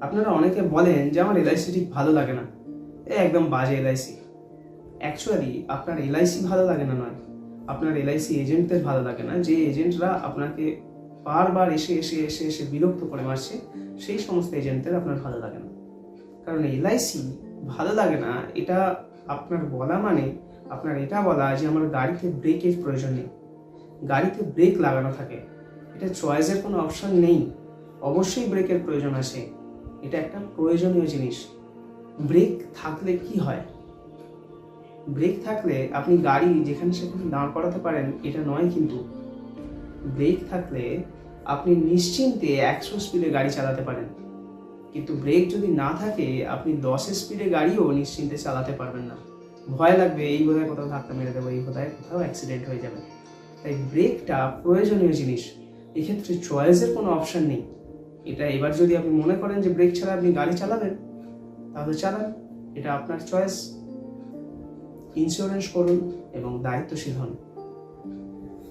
আপনারা অনেকে বলেন যে আমার এলআইসি ঠিক ভালো লাগে না। এ একদম বাজে এলআইসি। অ্যাকচুয়ালি আপনার এলআইসি ভালো লাগে না নয়। আপনার এলআইসি এজেন্টদের ভালো লাগে না। যে এজেন্টরা আপনাকে বারবার এসে এসে এসে এসে বিরক্ত করে মারছে, সেই সমস্ত এজেন্টদের আপনার ভালো লাগে না। কারণ এলআইসি ভালো লাগে না, এটা আপনার বলা মানে আপনার এটা বলা যে আমার গাড়িতে ব্রেকের প্রয়োজন নেই। গাড়িতে ব্রেক লাগানো থাকে। এটা চয়েসের কোনো অপশন নেই। অবশ্যই ব্রেকের প্রয়োজন আছে। এটা একটা প্রয়োজনীয় জিনিস। ব্রেক থাকলে কি হয়? ব্রেক থাকলে আপনি গাড়ি যেখানে সেখানে দাঁড় করাতে পারেন, এটা নয় কিন্তু। ব্রেক থাকলে আপনি নিশ্চিন্তে একশো স্পিডে গাড়ি চালাতে পারেন। কিন্তু ব্রেক যদি না থাকে, আপনি দশ স্পিডে গাড়িও নিশ্চিন্তে চালাতে পারবেন না। ভয় লাগবে, এই বোধহয় কোথাও ধাক্কা মেরে দেবো, এই বোধহয় কোথাও অ্যাক্সিডেন্ট হয়ে যাবে। তাই ব্রেকটা প্রয়োজনীয় জিনিস। এক্ষেত্রে চয়েসের কোনো অপশান নেই। এটা এবার যদি আপনি মনে করেন যে ব্রেক ছাড়া আপনি গাড়ি চালাবেন, তাহলে চালান। এটা আপনার চয়েস ইন্স্যুরেন্স করুন এবং দায়িত্বশীল হন।